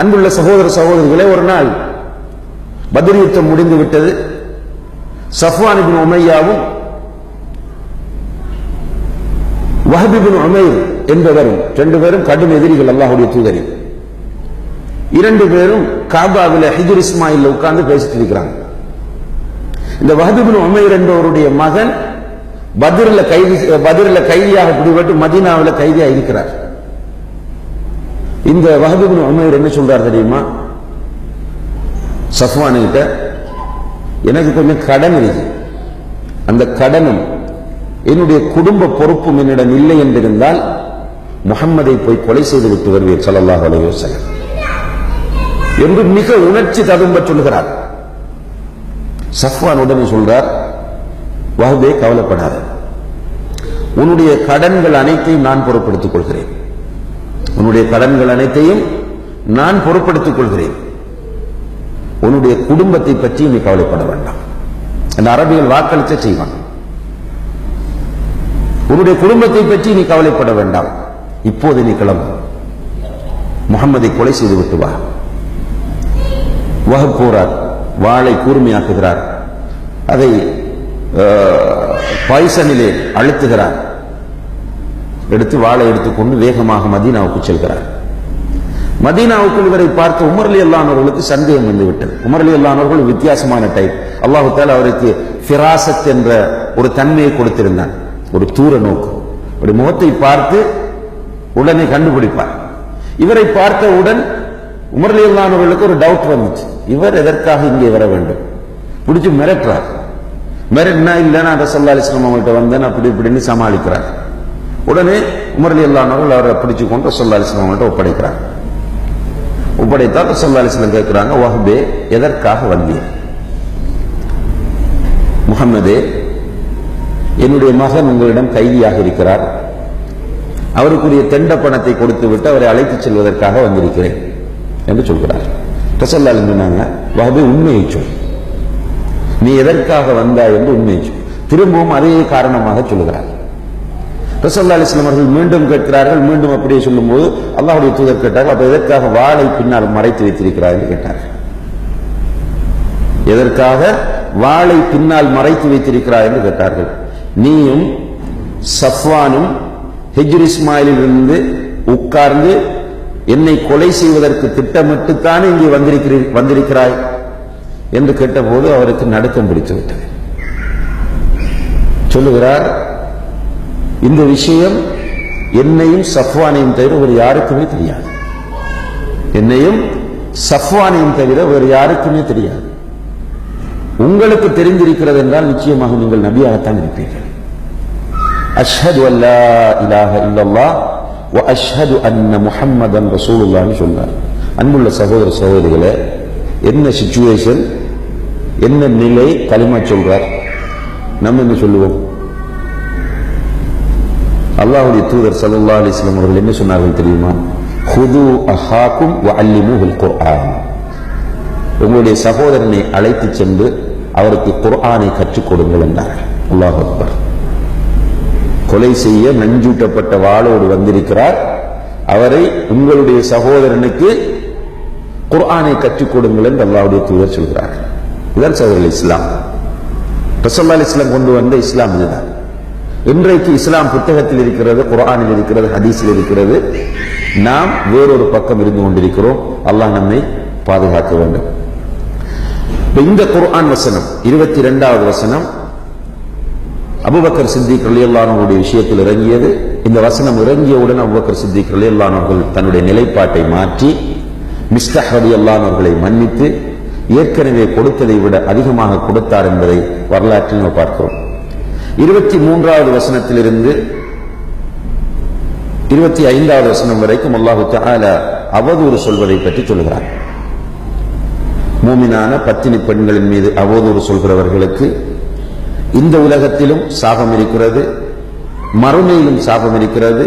அன்புள்ள சகோதர சகோதரிகளே ஒரு நாள் பதில் யுத்தம் முடிந்து விட்டது. சஃப்வான் உமையாவும் வஹபிபின் உமைர் என்பவரும் ரெண்டு பேரும் கடும் எதிரிகள் அல்லாஹுடைய தூதரி இரண்டு பேரும் காபாவில் ஹிஜர் இஸ்மாயில் உட்கார்ந்து பேசிட்டு இருக்கிறாங்க. இந்த வஹபிபின் உமைர் என்பவருடைய மகன் பதிரில் கைதி பதிரில் கைதியாக பிடிபட்டு மதீனாவில் கைதியாக இருக்கிறார். இந்த வஹபிபின் இப்னு என்ன சொல்றார் தெரியுமா? சஃப்வானுகிட்ட எனக்கு கொஞ்சம் கடன் இருக்கு. அந்த கடனும் என்னுடைய குடும்ப பொறுப்பும் என்னிடம் இல்லை என்றிருந்தால் முகம்மதை போய் கொலை செய்து விட்டு வருவீர் ஸல்லல்லாஹு அலைஹி என்று மிக உணர்ச்சி ததும்ப சொல்கிறார். சஃப்வான் உடனே சொல்றார் வகுதே கவலைப்படாத. உன்னுடைய கடன்கள் அனைத்தையும் நான் பொறுப்படுத்திக் கொள்கிறேன். உன்னுடைய கடன்கள் அனைத்தையும் நான் பொருட்படுத்திக் கொள்கிறேன். உன்னுடைய குடும்பத்தை பற்றி நீ கவலைப்பட வேண்டாம். அந்த அரபிகள் வாக்களிச்ச செய்வான் உன்னுடைய குடும்பத்தை பற்றி நீ கவலைப்பட வேண்டாம். இப்போது நீ கிளம்பு. முகமதை கொலை செய்து விட்டு வா. வகுப்போறார் வாளை கூர்மையாக்குகிறார். அதை பாய்சனிலே அழுத்துகிறார். எடுத்து வாளை எடுத்துக்கொண்டு வேகமாக மதீனாவுக்கு செல்கிறார். மதீனாவுக்குள் இவரை பார்த்து உமர்லி அல்லானவர்களுக்கு சந்தேகம் வந்து விட்டது உமர்லி அல்லானவர்கள் வித்தியாசமான டைப் அல்லாஹு தால அவருக்கு ஃபிராசத் என்ற ஒரு தன்மையை கொடுத்திருந்தான். ஒரு தூர நோக்கு. ஒரு முகத்தை பார்த்து உடனே கண்டுபிடிப்பார். இவரை பார்த்தவுடன் உமர்லி அல்லானவர்களுக்கு ஒரு டவுட் வந்துச்சு. இவர் எதற்காக இங்கே வர வேண்டும்? பிடிச்சி மிரட்டுறார். மிரட்டினா இல்லை நான் ரசல்லா அலிஸ்லாம் அவங்கள்ட்ட வந்தேன் அப்படி இப்படின்னு சமாளிக்கிறார். உடனே உமரலி அல்லானவர்கள் அவரை பிடிச்சு கொண்டு ரசல்லா அலிஸ்லாம் அவங்கள்ட்ட ஒப்படைக்கிறார் ஒப்படைத்தால் ரசல்லா அலிஸ்லாம் கேட்கிறாங்க வஹபே எதற்காக வந்தீர் முகமது என்னுடைய மகன் உங்களிடம் கைதியாக இருக்கிறார். அவருக்குரிய தெண்ட பணத்தை கொடுத்து விட்டு அவரை அழைத்துச் செல்வதற்காக வந்திருக்கிறேன் என்று சொல்கிறார். ரசல்லா சொன்னாங்க வஹபே உண்மையை சொல். நீ எதற்காக வந்தாய்? என்று உண்மையை சொல். திரும்பவும் அதே காரணமாக சொல்லுகிறார் ரசல்லா அலிஸ்லாம் அவர்கள் மீண்டும் கேட்கிறார்கள் மீண்டும் அப்படியே சொல்லும்போது அல்லாஹுடைய தூதர் கேட்டார்கள் அப்ப எதற்காக வாளை பின்னால் மறைத்து வைத்திருக்கிறார் என்று கேட்டார்கள். எதற்காக வாளை பின்னால் மறைத்து வைத்திருக்கிறார் என்று கேட்டார்கள். நீயும் சஃப்வானும் ஹிஜ்ர் இஸ்மாயிலில் இருந்து உட்கார்ந்து என்னை கொலை செய்வதற்கு திட்டமிட்டுத்தானே இங்கே வந்திருக்கிறீ வந்திருக்கிறாய் என்று கேட்டபோது அவருக்கு நடுக்கம் பிடித்து விட்டது சொல்லுகிறார் இந்த விஷயம் என்னையும் சஃப்வானையும் தவிர வேறு யாருக்குமே தெரியாது. என்னையும் சஃப்வானையும் தவிர வேறு யாருக்குமே தெரியாது. உங்களுக்கு தெரிந்திருக்கிறது என்றால் நிச்சயமாக நீங்கள் நபியாகத்தான் இருப்பீர்கள். அஷ்ஹது அல்லா இலாக இல்லல்லா வ அஷ்ஹது அன்ன முஹம்மதன் ரசூலுல்லான்னு சொன்னார். அன்புள்ள சகோதர சகோதரிகளே என்ன சுச்சுவேஷன் என்ன நிலை களிமா சொல்றார். நம்ம என்ன சொல்லுவோம்? அல்லாஹ்வுடைய தூதர் சல்லா அலைஹி அவர்கள் என்ன சொன்னார்கள் தெரியுமா? ஹுது அஹாக்கும் வ குர்ஆன். உங்களுடைய சகோதரனை அழைத்து சென்று அவருக்கு குர்ஆனை கற்றுக் கொடுங்கள் என்றார்கள். அல்லாஹ் அக்பர். கொலை செய்ய நஞ்சூட்டப்பட்ட வாளோடு வந்திருக்கிறார். அவரை உங்களுடைய சகோதரனுக்கு குர்ஆனை கற்றுக் கொடுங்கள் என்று அல்லாவுடைய தூதர் சொல்கிறார். இதான் சகோதரர் இஸ்லாம். ரசல்லா இஸ்லாம் கொண்டு வந்த இஸ்லாம் இதுதான். இன்றைக்கு இஸ்லாம் புத்தகத்தில் இருக்கிறது குர்ஆனில் இருக்கிறது ஹதீஸில் இருக்கிறது. நாம் வேறொரு பக்கம் இருந்து கொண்டிருக்கிறோம். அல்லாஹ் நம்மை பாதுகாக்க வேண்டும். இந்த குர்ஆன் வசனம் இருபத்தி இரண்டாவது வசனம் அபுபக்கர் சித்திக் ரலியல்லானவருடைய விஷயத்தில் இறங்கியது. இந்த வசனம் இறங்கியவுடன் அபுபக்கர் சித்திக் ரலியல்லானவர்கள் தன்னுடைய நிலைப்பாட்டை மாற்றி மிஸ்தஹ் ரலியல்லானவர்களை மன்னித்து ஏற்கனவே கொடுத்ததை விட அதிகமாக கொடுத்தார் என்பதை வரலாற்றில் நாம் பார்க்கிறோம். இருபத்தி மூன்றாவது வசனத்திலிருந்து இருபத்தி ஐந்தாவது வசனம் வரைக்கும் அல்லாஹு அவதூறு சொல்வதை பற்றி சொல்கிறார் மூமினான பத்தினி பெண்களின் மீது அவதூறு சொல்கிறவர்களுக்கு இந்த உலகத்திலும் சாபம் இருக்கிறது மறுமையிலும் சாபம் இருக்கிறது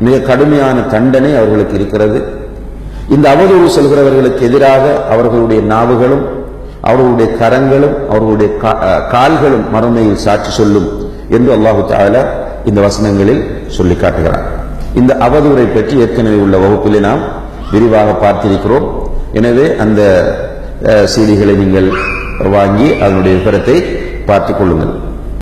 மிக கடுமையான தண்டனை அவர்களுக்கு இருக்கிறது. இந்த அவதூறு சொல்கிறவர்களுக்கு எதிராக அவர்களுடைய நாவுகளும் அவர்களுடைய கரங்களும் அவர்களுடைய அஹ் கால்களும் மறுமையில் சாட்சி சொல்லும் என்று அல்லாஹு தாலா இந்த வசனங்களில் சொல்லி காட்டுகிறார் இந்த அவதூரை பற்றி ஏற்கனவே உள்ள வகுப்பிலே நாம் விரிவாக பார்த்திருக்கிறோம். எனவே அந்த அஹ், செய்திகளை நீங்கள் வாங்கி அதனுடைய விவரத்தை பார்த்துக் கொள்ளுங்கள்.